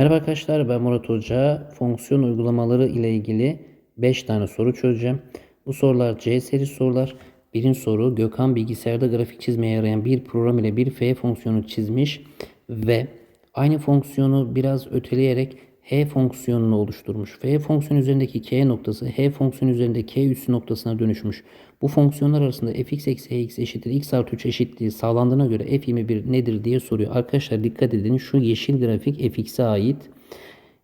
Merhaba arkadaşlar ben Murat Hoca. Fonksiyon uygulamaları ile ilgili 5 tane soru çözeceğim. Bu sorular C seri sorular. Birinci soru Gökhan bilgisayarda grafik çizmeye yarayan bir program ile bir f fonksiyonu çizmiş ve aynı fonksiyonu biraz öteleyerek h fonksiyonunu oluşturmuş. f fonksiyonu üzerindeki k noktası h fonksiyonu üzerinde k üssü noktasına dönüşmüş. Bu fonksiyonlar arasında fx eksi hx eşittir x artı 3 eşitliği sağlandığına göre f21 nedir diye soruyor. Arkadaşlar dikkat edin şu yeşil grafik fx'e ait.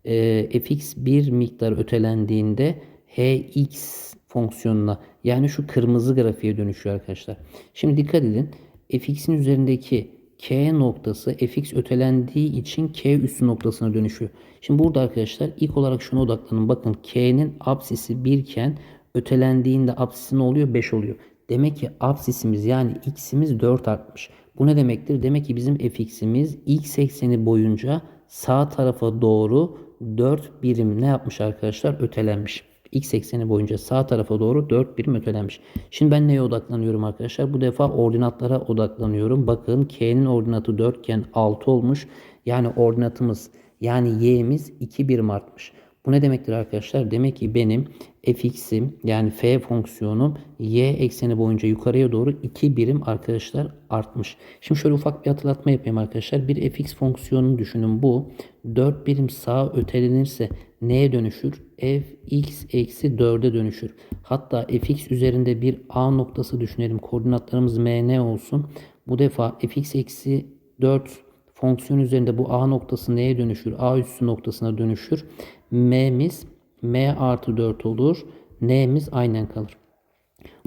E, fx bir miktar ötelendiğinde hx fonksiyonuna yani şu kırmızı grafiğe dönüşüyor arkadaşlar. Şimdi dikkat edin fx'in üzerindeki k noktası fx ötelendiği için k üssü noktasına dönüşüyor. Şimdi burada arkadaşlar ilk olarak şuna odaklanın. Bakın k'nin apsisi 1 iken ötelendiğinde apsisi ne oluyor? 5 oluyor. Demek ki apsisimiz yani x'imiz 4 artmış. Bu ne demektir? Demek ki bizim fx'imiz x ekseni boyunca sağ tarafa doğru 4 birim ne yapmış arkadaşlar? Ötelenmiş. X ekseni boyunca sağ tarafa doğru 4 birim ötelenmiş. Şimdi ben neye odaklanıyorum arkadaşlar? Bu defa ordinatlara odaklanıyorum. Bakın K'nin ordinatı 4 iken 6 olmuş. Yani ordinatımız yani Y'miz 2 birim artmış. Bu ne demektir arkadaşlar? Demek ki benim fx'im yani f fonksiyonum y ekseni boyunca yukarıya doğru 2 birim arkadaşlar artmış. Şimdi şöyle ufak bir hatırlatma yapayım arkadaşlar. Bir fx fonksiyonunu düşünün bu. 4 birim sağa ötelenirse neye dönüşür? fx eksi 4'e dönüşür. Hatta fx üzerinde bir a noktası düşünelim. Koordinatlarımız mn olsun. Bu defa fx eksi 4 fonksiyon üzerinde bu a noktası neye dönüşür? a üssü noktasına dönüşür. m'miz m artı 4 olur. n'miz aynen kalır.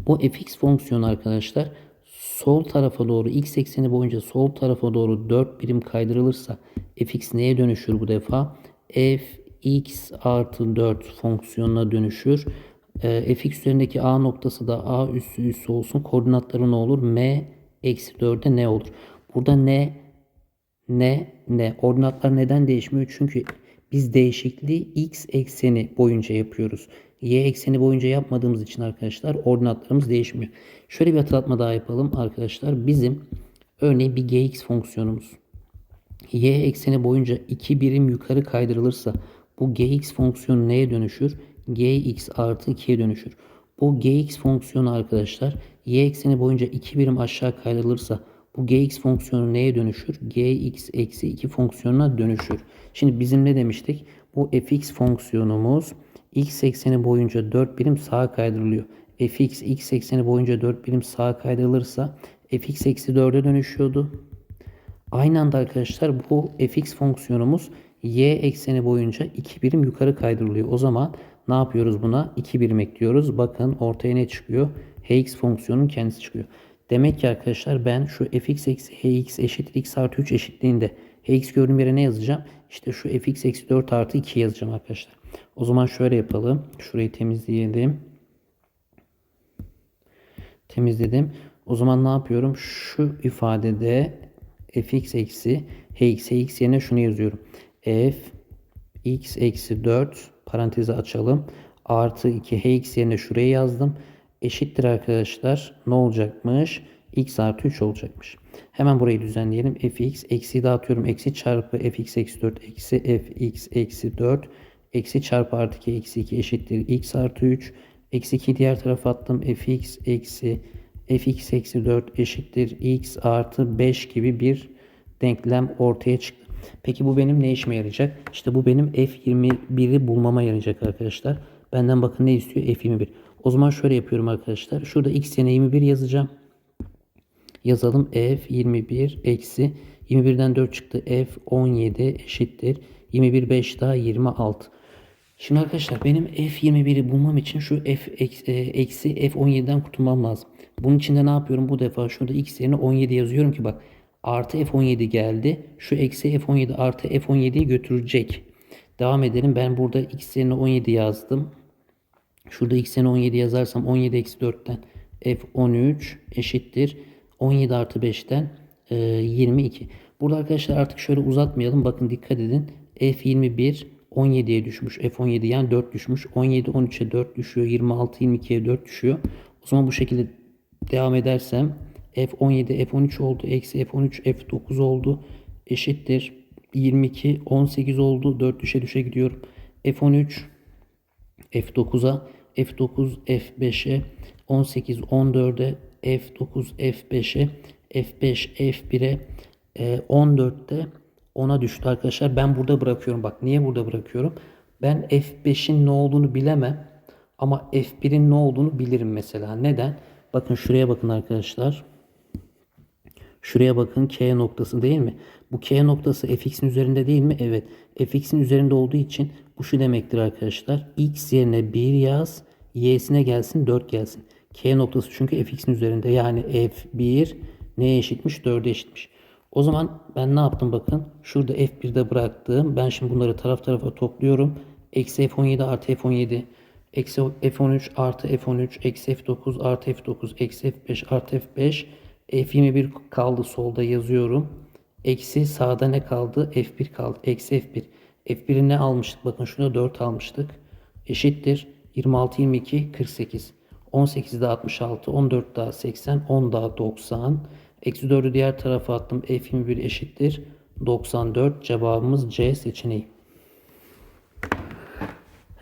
Bu fx fonksiyonu arkadaşlar sol tarafa doğru x ekseni boyunca sol tarafa doğru 4 birim kaydırılırsa fx neye dönüşür bu defa? Fx artı 4 fonksiyonuna dönüşür. E, fx üzerindeki a noktası da a üssü üssü olsun. Koordinatları ne olur? m eksi 4'e ne olur? Burada ne ne ne ordinatlar neden değişmiyor? Çünkü biz değişikliği x ekseni boyunca yapıyoruz. Y ekseni boyunca yapmadığımız için arkadaşlar ordinatlarımız değişmiyor. Şöyle bir hatırlatma daha yapalım arkadaşlar. Bizim örneğin bir gx fonksiyonumuz y ekseni boyunca 2 birim yukarı kaydırılırsa bu gx fonksiyonu neye dönüşür? gx artı 2'ye dönüşür. Bu gx fonksiyonu arkadaşlar y ekseni boyunca 2 birim aşağı kaydırılırsa bu gx fonksiyonu neye dönüşür? gx eksi 2 fonksiyonuna dönüşür. Şimdi bizim ne demiştik? Bu fx fonksiyonumuz x ekseni boyunca 4 birim sağa kaydırılıyor. fx x ekseni boyunca 4 birim sağa kaydırılırsa fx eksi 4'e dönüşüyordu. Aynı anda arkadaşlar bu fx fonksiyonumuz y ekseni boyunca 2 birim yukarı kaydırılıyor. O zaman ne yapıyoruz buna? 2 birim ekliyoruz. Bakın ortaya ne çıkıyor? hx fonksiyonun kendisi çıkıyor. Demek ki arkadaşlar ben şu fx eksi hx eşittir x artı 3 eşitliğinde hx gördüğüm yere ne yazacağım? İşte şu fx eksi 4 artı 2 yazacağım arkadaşlar. O zaman şöyle yapalım. Şurayı temizleyelim. Temizledim. O zaman ne yapıyorum? Şu ifadede fx eksi hx hx yerine şunu yazıyorum. F x eksi 4 parantezi açalım. Artı 2 hx yerine şuraya yazdım. Eşittir arkadaşlar. Ne olacakmış? x artı 3 olacakmış. Hemen burayı düzenleyelim. fx eksi dağıtıyorum. Eksi çarpı fx eksi 4 eksi fx eksi 4 eksi çarpı artı 2 eksi 2 eşittir x artı 3. Eksi 2 diğer tarafa attım. fx eksi fx eksi 4 eşittir x artı 5 gibi bir denklem ortaya çıktı. Peki bu benim ne işime yarayacak? İşte bu benim f21'i bulmama yarayacak arkadaşlar. Benden bakın ne istiyor? f21. O zaman şöyle yapıyorum arkadaşlar. Şurada x yerine 21 yazacağım. Yazalım f21 eksi 21'den 4 çıktı. f17 eşittir. 21 5 daha 26. Şimdi arkadaşlar benim f21'i bulmam için şu f e, eksi f17'den kurtulmam lazım. Bunun için de ne yapıyorum? Bu defa şurada x yerine 17 yazıyorum ki bak artı f17 geldi. Şu eksi f17 artı f17'yi götürecek. Devam edelim. Ben burada x yerine 17 yazdım. Şurada x yerine 17 yazarsam 17 eksi 4'ten f13 eşittir. 17 artı 5'ten e, 22. Burada arkadaşlar artık şöyle uzatmayalım. Bakın dikkat edin. f21 17'ye düşmüş. F17 yani 4 düşmüş. 17 13'e 4 düşüyor. 26 22'ye 4 düşüyor. O zaman bu şekilde devam edersem F17 F13 oldu. Eksi F13 F9 oldu. Eşittir. 22, 18 oldu. 4 düşe düşe gidiyorum. F13, F9'a, F9, F5'e, 18, 14'e, F9, F5'e, F5, F1'e, e, 14'te 10'a düştü arkadaşlar. Ben burada bırakıyorum. Bak niye burada bırakıyorum? Ben F5'in ne olduğunu bilemem. Ama F1'in ne olduğunu bilirim mesela. Neden? Bakın şuraya bakın arkadaşlar. Şuraya bakın K noktası değil mi? Bu K noktası fx'in üzerinde değil mi? Evet. fx'in üzerinde olduğu için bu şu demektir arkadaşlar. x yerine 1 yaz. y'sine gelsin 4 gelsin. K noktası çünkü fx'in üzerinde. Yani f1 neye eşitmiş? 4'e eşitmiş. O zaman ben ne yaptım bakın. Şurada f1'de bıraktım. Ben şimdi bunları taraf tarafa topluyorum. Eksi f17 artı f17. Eksi f13 artı f13. Eksi f9 artı f9. Eksi f5 artı f5. F21 kaldı solda yazıyorum. Eksi sağda ne kaldı? F1 kaldı. Eksi F1. F1'i ne almıştık? Bakın şuna 4 almıştık. Eşittir. 26, 22, 48. 18 daha 66, 14 daha 80, 10 daha 90. Eksi 4'ü diğer tarafa attım. F21 eşittir. 94. Cevabımız C seçeneği.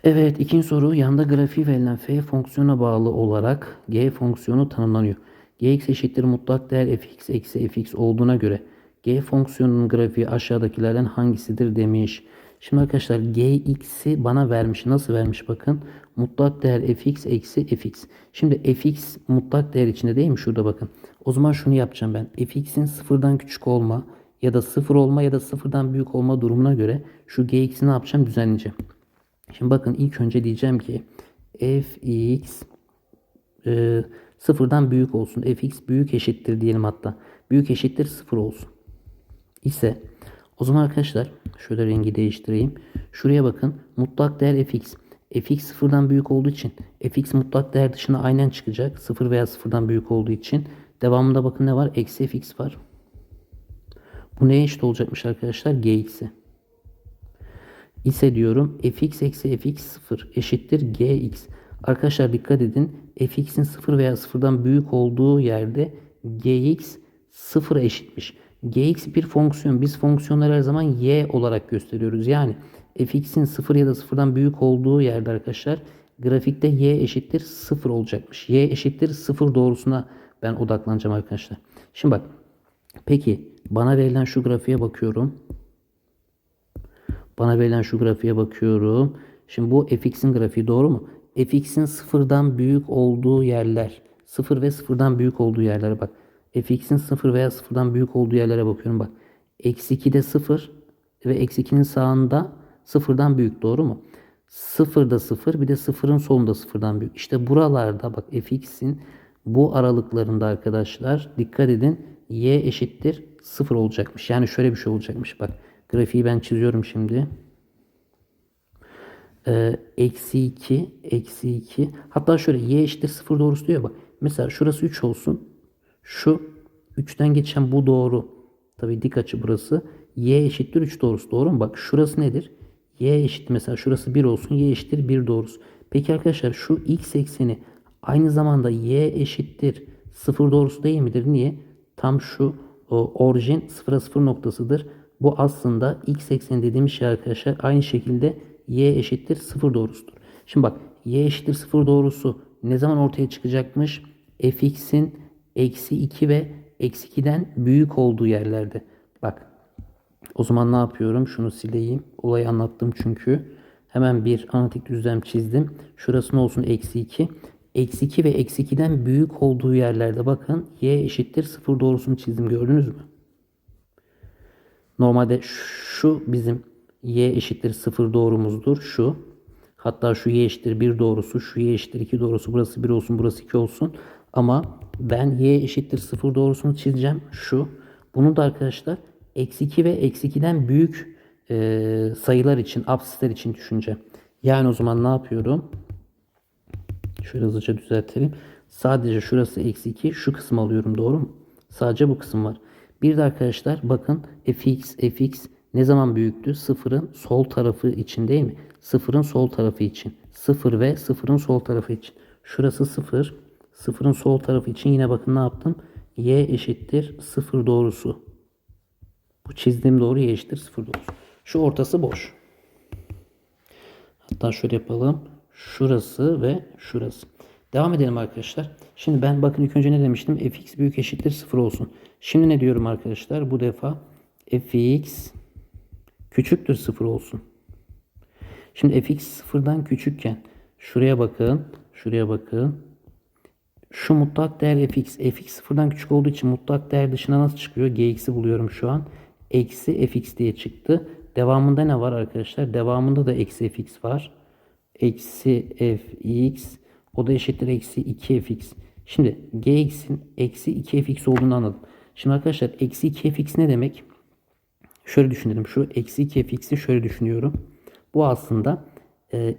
Evet ikinci soru yanda grafiği verilen f fonksiyona bağlı olarak g fonksiyonu tanımlanıyor. Gx eşittir mutlak değer fx eksi fx olduğuna göre g fonksiyonunun grafiği aşağıdakilerden hangisidir demiş. Şimdi arkadaşlar gx'i bana vermiş. Nasıl vermiş bakın. Mutlak değer fx eksi fx. Şimdi fx mutlak değer içinde değil mi? Şurada bakın. O zaman şunu yapacağım ben. fx'in sıfırdan küçük olma ya da sıfır olma ya da sıfırdan büyük olma durumuna göre şu gx'i ne yapacağım? Düzenleyeceğim. Şimdi bakın ilk önce diyeceğim ki fx e, sıfırdan büyük olsun. fx büyük eşittir diyelim hatta. Büyük eşittir sıfır olsun. İse o zaman arkadaşlar şöyle rengi değiştireyim. Şuraya bakın. Mutlak değer fx. fx sıfırdan büyük olduğu için fx mutlak değer dışına aynen çıkacak. Sıfır veya sıfırdan büyük olduğu için. Devamında bakın ne var? Eksi fx var. Bu neye eşit olacakmış arkadaşlar? gx'e ise diyorum fx eksi fx 0 eşittir gx. Arkadaşlar dikkat edin. fx'in 0 veya 0'dan büyük olduğu yerde gx 0'a eşitmiş. gx bir fonksiyon. Biz fonksiyonları her zaman y olarak gösteriyoruz. Yani fx'in 0 ya da 0'dan büyük olduğu yerde arkadaşlar grafikte y eşittir 0 olacakmış. y eşittir 0 doğrusuna ben odaklanacağım arkadaşlar. Şimdi bak. Peki bana verilen şu grafiğe bakıyorum. Bana verilen şu grafiğe bakıyorum. Şimdi bu fx'in grafiği doğru mu? Fx'in sıfırdan büyük olduğu yerler. Sıfır ve sıfırdan büyük olduğu yerlere bak. fx'in sıfır veya sıfırdan büyük olduğu yerlere bakıyorum bak. Eksi 2 de sıfır ve eksi 2'nin sağında sıfırdan büyük doğru mu? Sıfırda sıfır bir de sıfırın solunda sıfırdan büyük. İşte buralarda bak fx'in bu aralıklarında arkadaşlar dikkat edin y eşittir sıfır olacakmış. Yani şöyle bir şey olacakmış bak. Grafiği ben çiziyorum şimdi. Ee, eksi 2, eksi 2. Hatta şöyle y eşittir 0 doğrusu diyor bak. Mesela şurası 3 olsun. Şu 3'ten geçen bu doğru. Tabi dik açı burası. y eşittir 3 doğrusu doğru mu? Bak şurası nedir? y eşit mesela şurası 1 olsun. y eşittir 1 doğrusu. Peki arkadaşlar şu x ekseni aynı zamanda y eşittir 0 doğrusu değil midir? Niye? Tam şu orijin 0'a 0 noktasıdır. Bu aslında x ekseni dediğimiz şey arkadaşlar aynı şekilde y eşittir 0 doğrusudur. Şimdi bak y eşittir 0 doğrusu ne zaman ortaya çıkacakmış? fx'in eksi 2 ve eksi 2'den büyük olduğu yerlerde. Bak o zaman ne yapıyorum? Şunu sileyim. Olayı anlattım çünkü. Hemen bir analitik düzlem çizdim. Şurası ne olsun? Eksi 2. Eksi 2 ve eksi 2'den büyük olduğu yerlerde bakın y eşittir 0 doğrusunu çizdim. Gördünüz mü? Normalde şu bizim y eşittir 0 doğrumuzdur. Şu. Hatta şu y eşittir 1 doğrusu, şu y eşittir 2 doğrusu, burası 1 olsun, burası 2 olsun. Ama ben y eşittir 0 doğrusunu çizeceğim. Şu. Bunu da arkadaşlar eksi 2 ve eksi 2'den büyük e, sayılar için, absisler için düşüneceğim. Yani o zaman ne yapıyorum? Şöyle hızlıca düzeltelim. Sadece şurası eksi 2, şu kısmı alıyorum doğru mu? Sadece bu kısım var. Bir de arkadaşlar bakın fx fx ne zaman büyüktü? Sıfırın sol tarafı için değil mi? Sıfırın sol tarafı için. Sıfır ve sıfırın sol tarafı için. Şurası sıfır. Sıfırın sol tarafı için yine bakın ne yaptım? y eşittir sıfır doğrusu. Bu çizdiğim doğru y eşittir 0 doğrusu. Şu ortası boş. Hatta şöyle yapalım. Şurası ve şurası. Devam edelim arkadaşlar. Şimdi ben bakın ilk önce ne demiştim? fx büyük eşittir 0 olsun. Şimdi ne diyorum arkadaşlar? Bu defa fx küçüktür 0 olsun. Şimdi fx sıfırdan küçükken şuraya bakın. Şuraya bakın. Şu mutlak değer fx. fx sıfırdan küçük olduğu için mutlak değer dışına nasıl çıkıyor? gx'i buluyorum şu an. Eksi fx diye çıktı. Devamında ne var arkadaşlar? Devamında da eksi fx var. Eksi fx. O da eşittir eksi 2fx. Şimdi gx'in eksi 2fx olduğunu anladım. Şimdi arkadaşlar eksi 2fx ne demek? Şöyle düşünelim. Şu eksi 2fx'i şöyle düşünüyorum. Bu aslında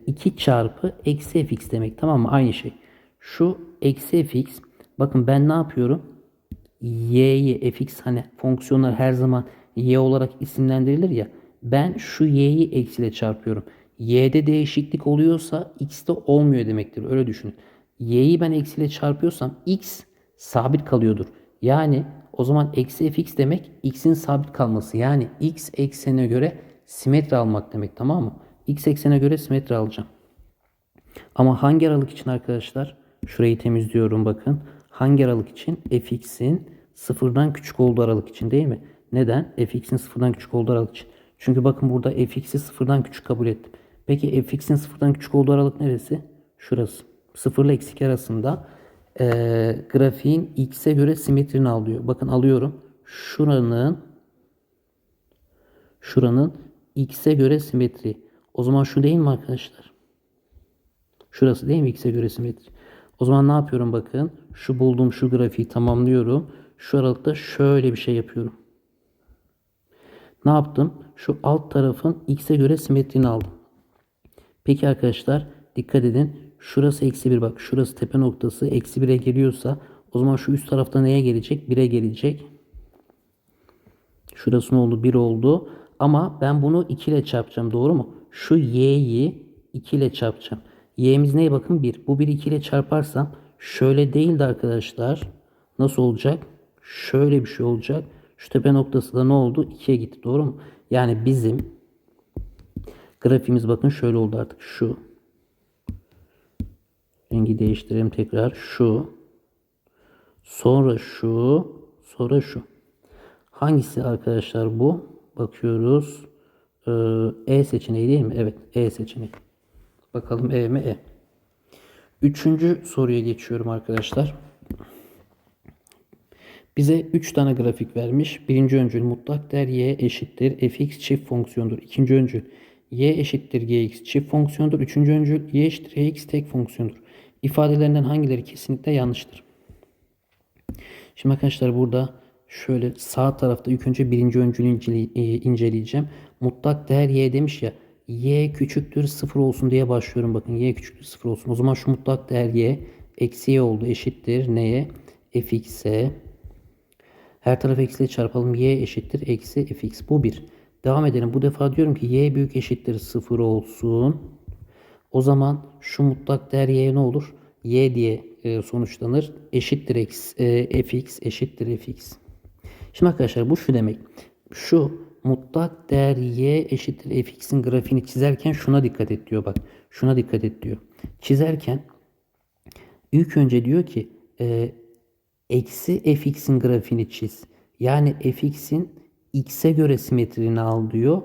2 çarpı eksi fx demek. Tamam mı? Aynı şey. Şu eksi fx. Bakın ben ne yapıyorum? y'yi fx hani fonksiyonlar her zaman y olarak isimlendirilir ya. Ben şu y'yi eksiyle çarpıyorum. y'de değişiklik oluyorsa x'te olmuyor demektir. Öyle düşünün. y'yi ben eksiyle çarpıyorsam x sabit kalıyordur. Yani o zaman eksi fx demek x'in sabit kalması. Yani x eksenine göre simetri almak demek tamam mı? x eksene göre simetri alacağım. Ama hangi aralık için arkadaşlar? Şurayı temizliyorum bakın. Hangi aralık için? fx'in sıfırdan küçük olduğu aralık için değil mi? Neden? fx'in sıfırdan küçük olduğu aralık için. Çünkü bakın burada fx'i sıfırdan küçük kabul ettim. Peki fx'in sıfırdan küçük olduğu aralık neresi? Şurası. Sıfır ile eksi arasında e, grafiğin x'e göre simetrini alıyor. Bakın alıyorum. Şuranın şuranın x'e göre simetri. O zaman şu değil mi arkadaşlar? Şurası değil mi x'e göre simetri? O zaman ne yapıyorum bakın. Şu bulduğum şu grafiği tamamlıyorum. Şu aralıkta şöyle bir şey yapıyorum. Ne yaptım? Şu alt tarafın x'e göre simetrini aldım. Peki arkadaşlar dikkat edin. Şurası eksi 1 bak. Şurası tepe noktası eksi 1'e geliyorsa o zaman şu üst tarafta neye gelecek? 1'e gelecek. Şurası ne oldu? 1 oldu. Ama ben bunu 2 ile çarpacağım. Doğru mu? Şu y'yi 2 ile çarpacağım. Y'miz neye bakın? 1. Bu 1'i 2 ile çarparsam şöyle değildi arkadaşlar. Nasıl olacak? Şöyle bir şey olacak. Şu tepe noktası da ne oldu? 2'ye gitti. Doğru mu? Yani bizim grafiğimiz bakın şöyle oldu artık. Şu. Rengi değiştirelim tekrar. Şu. Sonra şu. Sonra şu. Hangisi arkadaşlar bu? Bakıyoruz. Ee, E seçeneği değil mi? Evet. E seçeneği. Bakalım E mi E. Üçüncü soruya geçiyorum arkadaşlar. Bize 3 tane grafik vermiş. Birinci öncül mutlak değer y eşittir fx çift fonksiyondur. İkinci öncül y eşittir gx çift fonksiyondur. Üçüncü öncül y eşittir x tek fonksiyondur. İfadelerinden hangileri kesinlikle yanlıştır? Şimdi arkadaşlar burada şöyle sağ tarafta ilk önce birinci öncülü inceleyeceğim. Mutlak değer y demiş ya y küçüktür 0 olsun diye başlıyorum. Bakın y küçüktür 0 olsun. O zaman şu mutlak değer y eksi y oldu eşittir neye? fx'e. Her tarafı eksiyle çarpalım. y eşittir eksi fx. Bu 1. Devam edelim. Bu defa diyorum ki y büyük eşittir 0 olsun. O zaman şu mutlak değer y ne olur? y diye e, sonuçlanır. Eşittir x, e, fx eşittir fx. Şimdi arkadaşlar bu şu demek. Şu mutlak değer y eşittir fx'in grafiğini çizerken şuna dikkat et diyor bak. Şuna dikkat et diyor. Çizerken ilk önce diyor ki e, eksi fx'in grafiğini çiz. Yani fx'in x'e göre simetrini al diyor.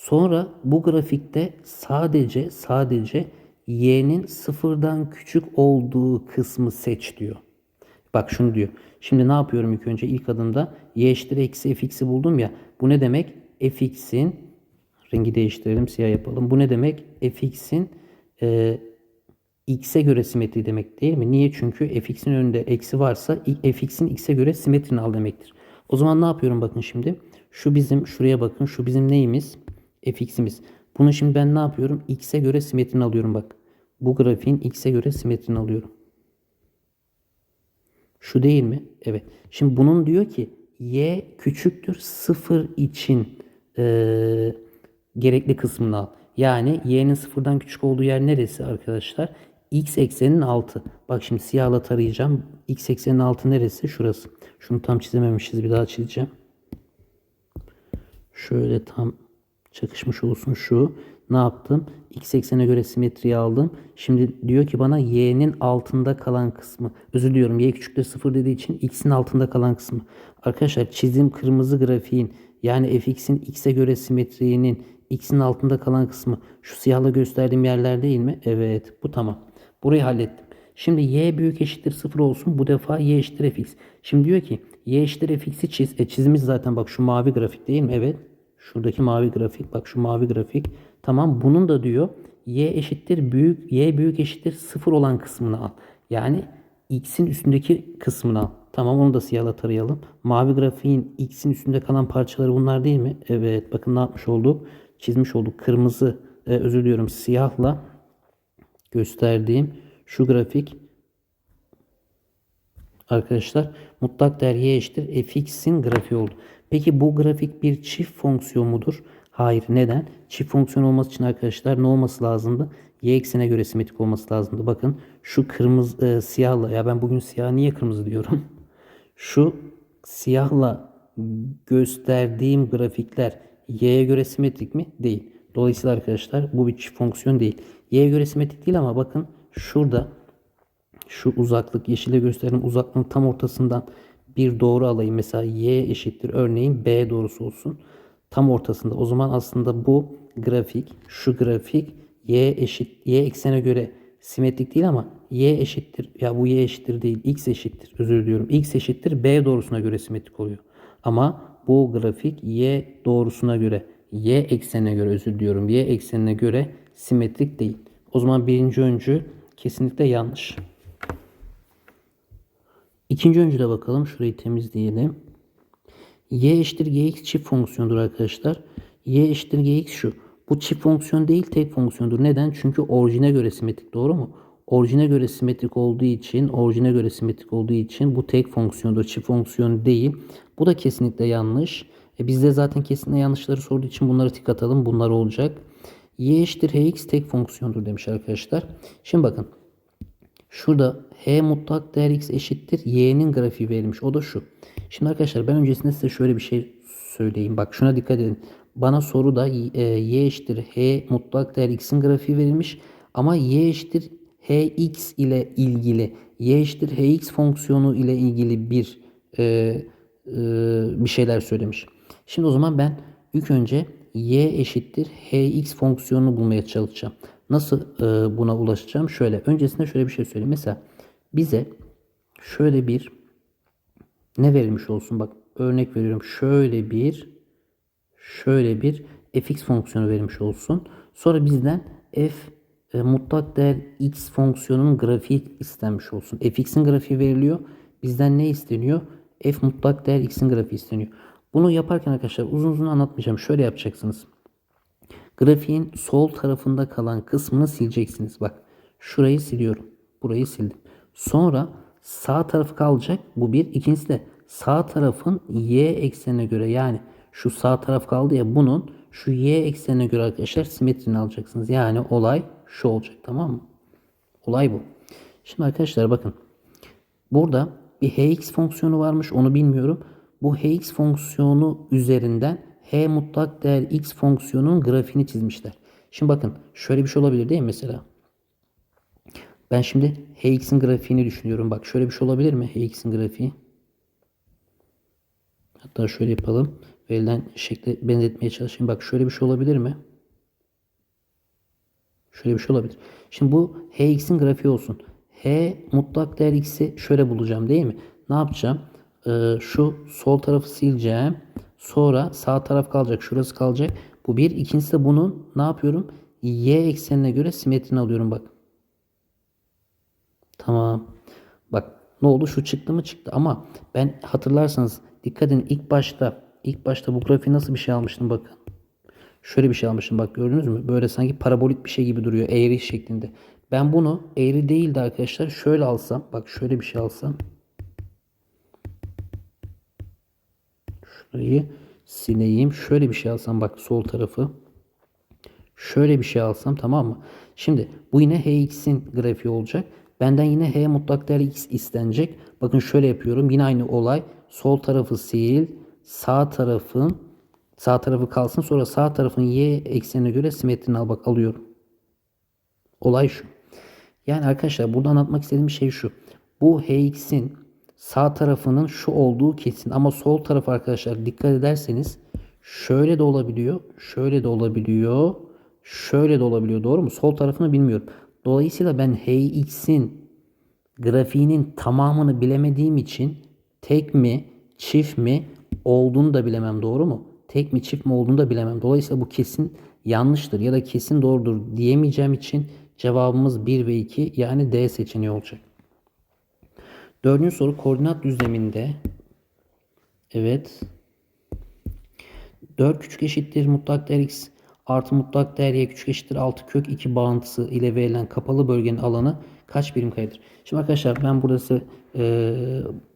Sonra bu grafikte sadece sadece y'nin sıfırdan küçük olduğu kısmı seç diyor. Bak şunu diyor. Şimdi ne yapıyorum ilk önce ilk adımda y eşittir eksi fx'i buldum ya. Bu ne demek? fx'in rengi değiştirelim siyah yapalım. Bu ne demek? fx'in e, x'e göre simetri demek değil mi? Niye? Çünkü fx'in önünde eksi varsa fx'in x'e göre simetrini al demektir. O zaman ne yapıyorum bakın şimdi. Şu bizim şuraya bakın. Şu bizim neyimiz? Fx'imiz. Bunu şimdi ben ne yapıyorum? x'e göre simetrini alıyorum bak. Bu grafiğin x'e göre simetrini alıyorum. Şu değil mi? Evet. Şimdi bunun diyor ki y küçüktür 0 için e, gerekli kısmını al. Yani y'nin sıfırdan küçük olduğu yer neresi arkadaşlar? x eksenin altı. Bak şimdi siyahla tarayacağım. x eksenin altı neresi? Şurası. Şunu tam çizememişiz. Bir daha çizeceğim. Şöyle tam çakışmış olsun şu. Ne yaptım? X eksene göre simetriyi aldım. Şimdi diyor ki bana y'nin altında kalan kısmı. Özür diliyorum y küçükte 0 dediği için x'in altında kalan kısmı. Arkadaşlar çizdiğim kırmızı grafiğin yani fx'in x'e göre simetriğinin x'in altında kalan kısmı şu siyahla gösterdiğim yerler değil mi? Evet bu tamam. Burayı hallettim. Şimdi y büyük eşittir 0 olsun. Bu defa y eşittir fx. Şimdi diyor ki y eşittir fx'i çiz. E çizmiş zaten bak şu mavi grafik değil mi? Evet. Şuradaki mavi grafik. Bak şu mavi grafik. Tamam bunun da diyor y eşittir büyük y büyük eşittir 0 olan kısmını al. Yani x'in üstündeki kısmını al. Tamam onu da siyahla tarayalım. Mavi grafiğin x'in üstünde kalan parçaları bunlar değil mi? Evet bakın ne yapmış olduk? Çizmiş olduk. Kırmızı e, özür diliyorum siyahla gösterdiğim şu grafik arkadaşlar mutlak değer y eşittir fx'in grafiği oldu. Peki bu grafik bir çift fonksiyon mudur? Hayır. Neden? Çift fonksiyon olması için arkadaşlar ne olması lazımdı? Y eksenine göre simetrik olması lazımdı. Bakın şu kırmızı e, siyahla ya ben bugün siyah niye kırmızı diyorum? Şu siyahla gösterdiğim grafikler y'ye göre simetrik mi? Değil. Dolayısıyla arkadaşlar bu bir çift fonksiyon değil. Y'ye göre simetrik değil ama bakın şurada şu uzaklık yeşile gösterdiğim uzaklığın tam ortasından bir doğru alayım. Mesela y eşittir örneğin b doğrusu olsun. Tam ortasında. O zaman aslında bu grafik şu grafik y eşit y eksene göre simetrik değil ama y eşittir ya bu y eşittir değil x eşittir özür diliyorum x eşittir b doğrusuna göre simetrik oluyor. Ama bu grafik y doğrusuna göre y eksenine göre özür diliyorum y eksenine göre simetrik değil. O zaman birinci öncü kesinlikle yanlış. İkinci öncüde bakalım. Şurayı temizleyelim. y eşittir gx çift fonksiyondur arkadaşlar. y eşittir gx şu. Bu çift fonksiyon değil tek fonksiyondur. Neden? Çünkü orijine göre simetrik. Doğru mu? Orijine göre simetrik olduğu için, orijine göre simetrik olduğu için bu tek fonksiyondur. Çift fonksiyon değil. Bu da kesinlikle yanlış. E bizde zaten kesinlikle yanlışları sorduğu için bunları tik atalım. Bunlar olacak. y eşittir hx tek fonksiyondur demiş arkadaşlar. Şimdi bakın. Şurada h mutlak değer x eşittir y'nin grafiği verilmiş. O da şu. Şimdi arkadaşlar ben öncesinde size şöyle bir şey söyleyeyim. Bak şuna dikkat edin. Bana soruda e, y eşittir h mutlak değer x'in grafiği verilmiş. Ama y eşittir hx ile ilgili y eşittir hx fonksiyonu ile ilgili bir e, e, bir şeyler söylemiş. Şimdi o zaman ben ilk önce y eşittir hx fonksiyonunu bulmaya çalışacağım. Nasıl e, buna ulaşacağım? Şöyle. Öncesinde şöyle bir şey söyleyeyim. Mesela bize şöyle bir ne verilmiş olsun? Bak örnek veriyorum. Şöyle bir şöyle bir fx fonksiyonu verilmiş olsun. Sonra bizden f e, mutlak değer x fonksiyonunun grafiği istenmiş olsun. fx'in grafiği veriliyor. Bizden ne isteniyor? f mutlak değer x'in grafiği isteniyor. Bunu yaparken arkadaşlar uzun uzun anlatmayacağım. Şöyle yapacaksınız. Grafiğin sol tarafında kalan kısmını sileceksiniz. Bak şurayı siliyorum. Burayı sildim. Sonra sağ tarafı kalacak. Bu bir. İkincisi de sağ tarafın y eksenine göre yani şu sağ taraf kaldı ya bunun şu y eksenine göre arkadaşlar simetrini alacaksınız. Yani olay şu olacak tamam mı? Olay bu. Şimdi arkadaşlar bakın. Burada bir hx fonksiyonu varmış onu bilmiyorum. Bu hx fonksiyonu üzerinden h mutlak değer x fonksiyonunun grafiğini çizmişler. Şimdi bakın şöyle bir şey olabilir değil mi mesela? Ben şimdi hx'in grafiğini düşünüyorum. Bak şöyle bir şey olabilir mi hx'in grafiği? Hatta şöyle yapalım. Verilen şekle benzetmeye çalışayım. Bak şöyle bir şey olabilir mi? Şöyle bir şey olabilir. Şimdi bu hx'in grafiği olsun. h mutlak değer x'i şöyle bulacağım değil mi? Ne yapacağım? Ee, şu sol tarafı sileceğim. Sonra sağ taraf kalacak. Şurası kalacak. Bu bir. İkincisi de bunun ne yapıyorum? Y eksenine göre simetrini alıyorum bak. Tamam. Bak ne oldu? Şu çıktı mı çıktı. Ama ben hatırlarsanız dikkat edin ilk başta ilk başta bu grafiği nasıl bir şey almıştım bakın. Şöyle bir şey almıştım bak gördünüz mü? Böyle sanki parabolik bir şey gibi duruyor eğri şeklinde. Ben bunu eğri değil de arkadaşlar şöyle alsam bak şöyle bir şey alsam Şurayı sileyim. Şöyle bir şey alsam bak sol tarafı. Şöyle bir şey alsam tamam mı? Şimdi bu yine hx'in grafiği olacak. Benden yine h mutlak değer x istenecek. Bakın şöyle yapıyorum. Yine aynı olay. Sol tarafı sil. Sağ tarafın Sağ tarafı kalsın. Sonra sağ tarafın y eksenine göre simetrini al bak alıyorum. Olay şu. Yani arkadaşlar burada anlatmak istediğim şey şu. Bu hx'in sağ tarafının şu olduğu kesin ama sol taraf arkadaşlar dikkat ederseniz şöyle de olabiliyor, şöyle de olabiliyor, şöyle de olabiliyor. Doğru mu? Sol tarafını bilmiyorum. Dolayısıyla ben hx'in grafiğinin tamamını bilemediğim için tek mi, çift mi olduğunu da bilemem. Doğru mu? Tek mi, çift mi olduğunu da bilemem. Dolayısıyla bu kesin yanlıştır ya da kesin doğrudur diyemeyeceğim için cevabımız 1 ve 2 yani D seçeneği olacak. Dördüncü soru koordinat düzleminde evet 4 küçük eşittir mutlak değer x artı mutlak değer y küçük eşittir 6 kök 2 bağıntısı ile verilen kapalı bölgenin alanı kaç birim karedir? Şimdi arkadaşlar ben burası e,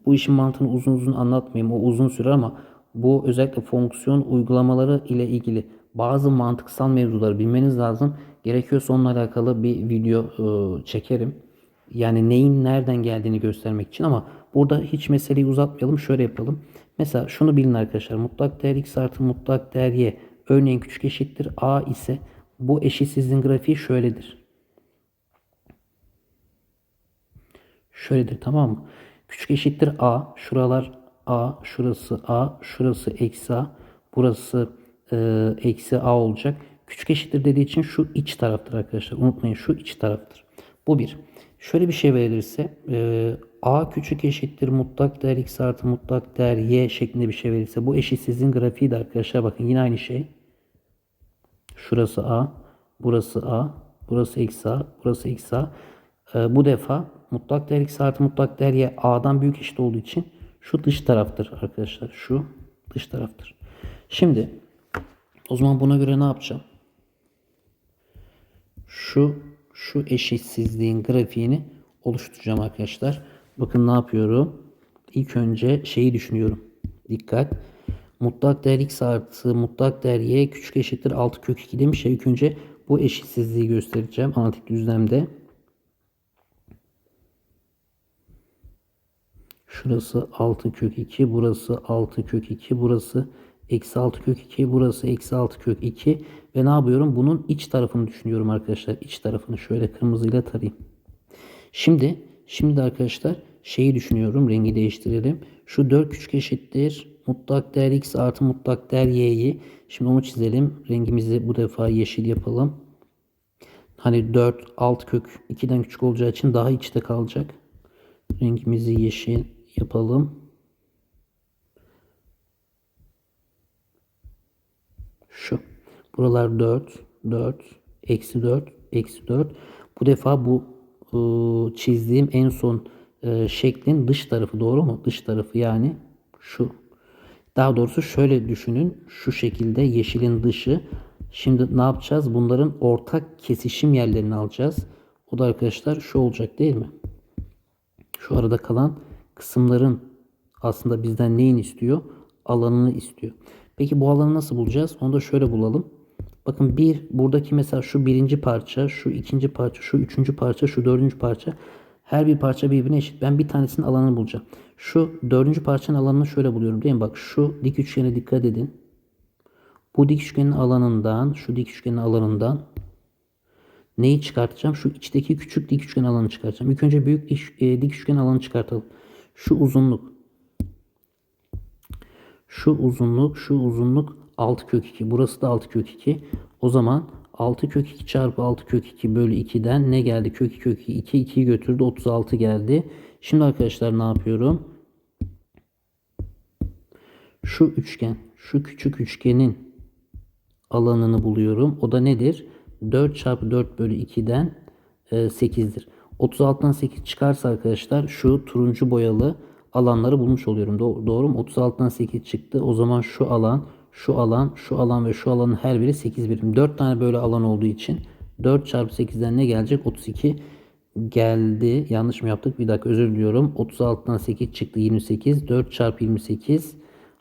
bu işin mantığını uzun uzun anlatmayayım. O uzun sürer ama bu özellikle fonksiyon uygulamaları ile ilgili bazı mantıksal mevzuları bilmeniz lazım. Gerekiyorsa onunla alakalı bir video e, çekerim. Yani neyin nereden geldiğini göstermek için ama burada hiç meseleyi uzatmayalım. Şöyle yapalım. Mesela şunu bilin arkadaşlar. Mutlak değer x artı mutlak değer y örneğin küçük eşittir a ise bu eşitsizliğin grafiği şöyledir. Şöyledir tamam mı? Küçük eşittir a. Şuralar a. Şurası a. Şurası eksi a. Burası e, eksi a olacak. Küçük eşittir dediği için şu iç taraftır arkadaşlar. Unutmayın şu iç taraftır. Bu bir. Şöyle bir şey verilirse e, a küçük eşittir mutlak değer x artı mutlak değer y şeklinde bir şey verilirse bu eşitsizliğin grafiği de arkadaşlar bakın yine aynı şey. Şurası a, burası a, burası eksi a, burası eksi a. E, bu defa mutlak değer x artı mutlak değer y a'dan büyük eşit olduğu için şu dış taraftır arkadaşlar. Şu dış taraftır. Şimdi o zaman buna göre ne yapacağım? Şu şu eşitsizliğin grafiğini oluşturacağım arkadaşlar. Bakın ne yapıyorum? İlk önce şeyi düşünüyorum. Dikkat. Mutlak değer x artı mutlak değer y küçük eşittir 6 kök 2 demiş ya. İlk önce bu eşitsizliği göstereceğim analitik düzlemde. Şurası 6 kök 2, burası 6 kök 2, burası eksi 6 kök 2, burası eksi 6 kök 2 ve ne yapıyorum? Bunun iç tarafını düşünüyorum arkadaşlar. İç tarafını şöyle kırmızıyla tarayayım. Şimdi, şimdi arkadaşlar şeyi düşünüyorum. Rengi değiştirelim. Şu 4 küçük eşittir. Mutlak değer x artı mutlak değer y'yi. Şimdi onu çizelim. Rengimizi bu defa yeşil yapalım. Hani 4 alt kök 2'den küçük olacağı için daha içte kalacak. Rengimizi yeşil yapalım. Şu. Buralar 4, 4, eksi 4, eksi 4. Bu defa bu e, çizdiğim en son e, şeklin dış tarafı doğru mu? Dış tarafı yani şu. Daha doğrusu şöyle düşünün. Şu şekilde yeşilin dışı. Şimdi ne yapacağız? Bunların ortak kesişim yerlerini alacağız. O da arkadaşlar şu olacak değil mi? Şu arada kalan kısımların aslında bizden neyin istiyor? Alanını istiyor. Peki bu alanı nasıl bulacağız? Onu da şöyle bulalım. Bakın bir buradaki mesela şu birinci parça, şu ikinci parça, şu üçüncü parça, şu dördüncü parça. Her bir parça birbirine eşit. Ben bir tanesinin alanını bulacağım. Şu dördüncü parçanın alanını şöyle buluyorum değil mi? Bak şu dik üçgene dikkat edin. Bu dik üçgenin alanından, şu dik üçgenin alanından neyi çıkartacağım? Şu içteki küçük dik üçgen alanı çıkartacağım. İlk önce büyük e, dik üçgen alanı çıkartalım. Şu uzunluk. Şu uzunluk, şu uzunluk 6 kök 2. Burası da 6 kök 2. O zaman 6 kök 2 çarpı 6 kök 2 bölü 2'den ne geldi? Kök 2 kök 2 2 2'yi götürdü. 36 geldi. Şimdi arkadaşlar ne yapıyorum? Şu üçgen, şu küçük üçgenin alanını buluyorum. O da nedir? 4 çarpı 4 bölü 2'den 8'dir. 36'dan 8 çıkarsa arkadaşlar şu turuncu boyalı alanları bulmuş oluyorum. Do- doğru mu? 36'dan 8 çıktı. O zaman şu alan, şu alan, şu alan ve şu alanın her biri 8 birim. 4 tane böyle alan olduğu için 4 çarpı 8'den ne gelecek? 32 geldi. Yanlış mı yaptık? Bir dakika özür diliyorum. 36'dan 8 çıktı 28. 4 çarpı 28.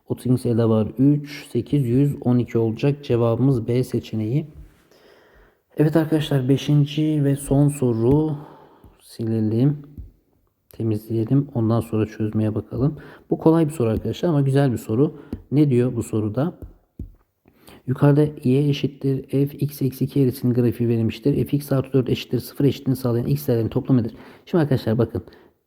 32 elde var 3. 8 112 olacak. Cevabımız B seçeneği. Evet arkadaşlar 5. ve son soru silelim. Temizleyelim. Ondan sonra çözmeye bakalım. Bu kolay bir soru arkadaşlar ama güzel bir soru. Ne diyor bu soruda? Yukarıda y eşittir f x eksi 2 eğrisinin grafiği verilmiştir. f x artı 4 eşittir 0 eşitliğini sağlayan x değerlerinin toplamıdır. Şimdi arkadaşlar bakın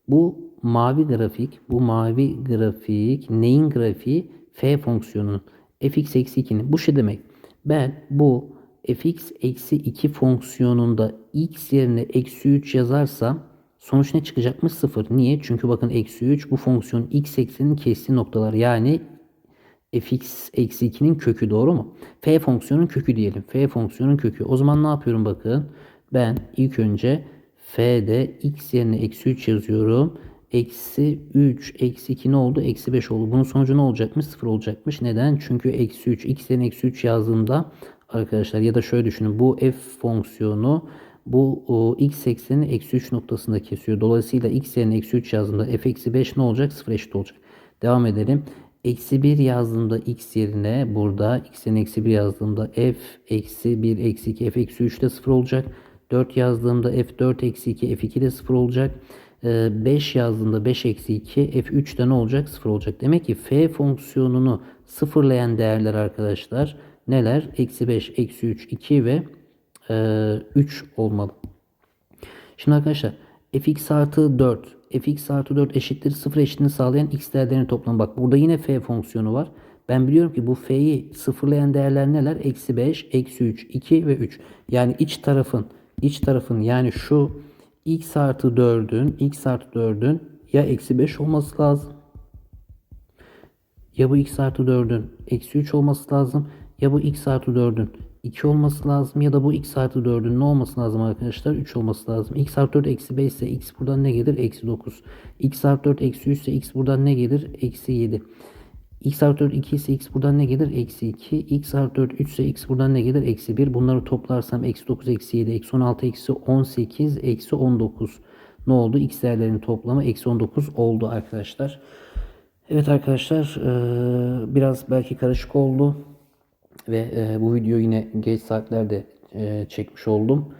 bu mavi grafik bu mavi grafik neyin grafiği? f fonksiyonunun fx eksi 2'nin. Bu şu demek. Ben bu fx eksi 2 fonksiyonunda x yerine eksi 3 yazarsam sonuç ne çıkacakmış? 0. Niye? Çünkü bakın eksi 3 bu fonksiyon x ekseninin kestiği noktalar. Yani fx eksi 2'nin kökü doğru mu? f fonksiyonun kökü diyelim. f fonksiyonun kökü. O zaman ne yapıyorum bakın. Ben ilk önce f'de x yerine eksi 3 yazıyorum. Eksi 3 eksi 2 ne oldu? Eksi 5 oldu. Bunun sonucu ne olacakmış? 0 olacakmış. Neden? Çünkü eksi 3 x yerine eksi 3 yazdığımda arkadaşlar ya da şöyle düşünün. Bu f fonksiyonu bu x ekseni eksi 3 noktasında kesiyor. Dolayısıyla x yerine eksi 3 yazdığımda f eksi 5 ne olacak? 0 eşit olacak. Devam edelim. Eksi 1 yazdığımda x yerine burada x'in eksi 1 yazdığımda f eksi 1 eksi 2 f eksi 3 de 0 olacak. 4 yazdığımda f 4 eksi 2 f2 de 0 olacak. 5 yazdığımda 5 eksi 2 f3 de ne olacak? 0 olacak. Demek ki f fonksiyonunu sıfırlayan değerler arkadaşlar neler? Eksi 5, eksi 3, 2 ve e, 3 olmalı. Şimdi arkadaşlar fx artı 4 fx artı 4 eşittir 0 eşitliğini sağlayan x değerlerini toplam. Bak burada yine f fonksiyonu var. Ben biliyorum ki bu f'yi sıfırlayan değerler neler? Eksi 5, eksi 3, 2 ve 3. Yani iç tarafın, iç tarafın yani şu x artı 4'ün, x artı 4'ün ya eksi 5 olması lazım. Ya bu x artı 4'ün eksi 3 olması lazım. Ya bu x artı 4'ün 2 olması lazım. Ya da bu x artı 4'ün ne olması lazım arkadaşlar? 3 olması lazım. x artı 4 eksi 5 ise x buradan ne gelir? Eksi 9. x artı 4 eksi 3 ise x buradan ne gelir? Eksi 7. x artı 4 2 ise x buradan ne gelir? Eksi 2. x artı 4 3 ise x buradan ne gelir? Eksi 1. Bunları toplarsam eksi 9 eksi 7 eksi 16 eksi 18 eksi 19. Ne oldu? x değerlerinin toplamı eksi 19 oldu arkadaşlar. Evet arkadaşlar biraz belki karışık oldu. Ve e, bu video yine geç saatlerde e, çekmiş oldum.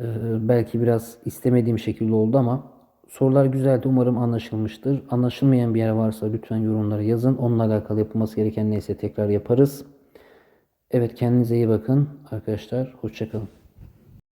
E, belki biraz istemediğim şekilde oldu ama sorular güzeldi. Umarım anlaşılmıştır. Anlaşılmayan bir yer varsa lütfen yorumlara yazın. Onunla alakalı yapılması gereken neyse tekrar yaparız. Evet kendinize iyi bakın arkadaşlar. Hoşçakalın.